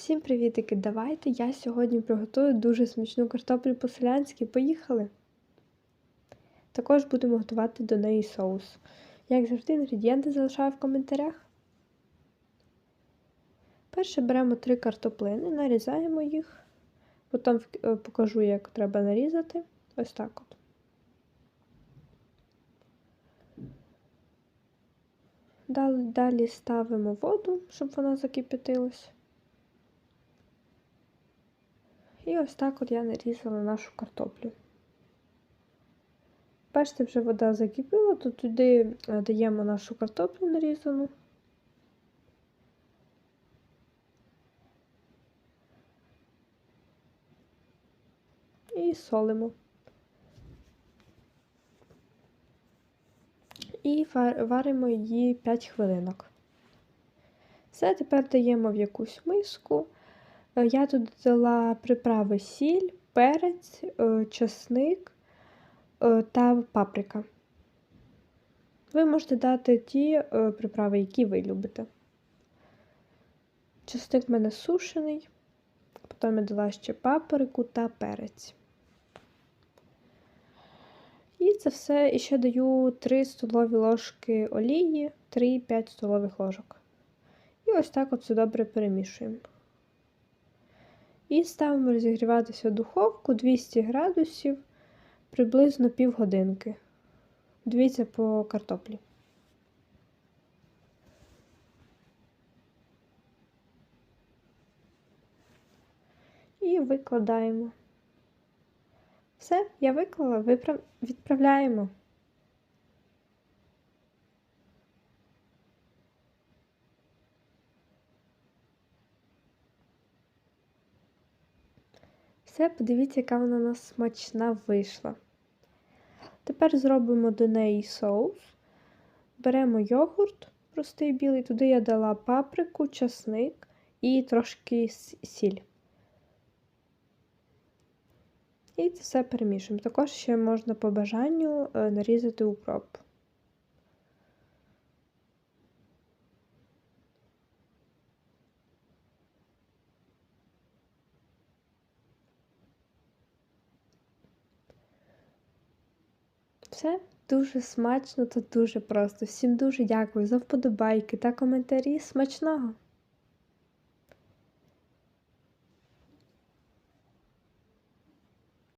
Всім привітики! Давайте я сьогодні приготую дуже смачну картоплю по-селянськи. Поїхали! Також будемо готувати до неї соус. Як завжди, інгредієнти залишаю в коментарях. Перше беремо три картоплини, нарізаємо їх, потім е, покажу, як треба нарізати. Ось так от. Далі, ставимо воду, щоб вона закипятилась. І ось так от я нарізала нашу картоплю. Бачите, вже вода закипіла, то туди е, даємо нашу картоплю нарізану. І солимо. І варимо її 5 хвилинок. Все, тепер даємо в якусь миску. Е, я тут додала приправи сіль, перець, е, часник е, та паприка. Ви можете дати ті приправи, які ви любите. Часник в мене сушений, потім я дала ще паприку та перець. І це все і ще даю 3 столові ложки олії, 3-5 столових ложок. І ось так от все добре перемішуємо. І ставимо розігріватися духовку 200 градусів приблизно півгодинки. Дивіться по картоплі. І викладаємо. Все, я виклала, відправляємо. Все, подивіться, яка вона у нас смачна вийшла. Тепер зробимо до неї соус. Беремо йогурт простий білий, туди я дала паприку, часник і трошки сіль. І це все перемішуємо. Також ще можна по бажанню е, нарізати укроп. Все дуже смачно та дуже просто. Всім дуже дякую за вподобайки та коментарі. Смачного!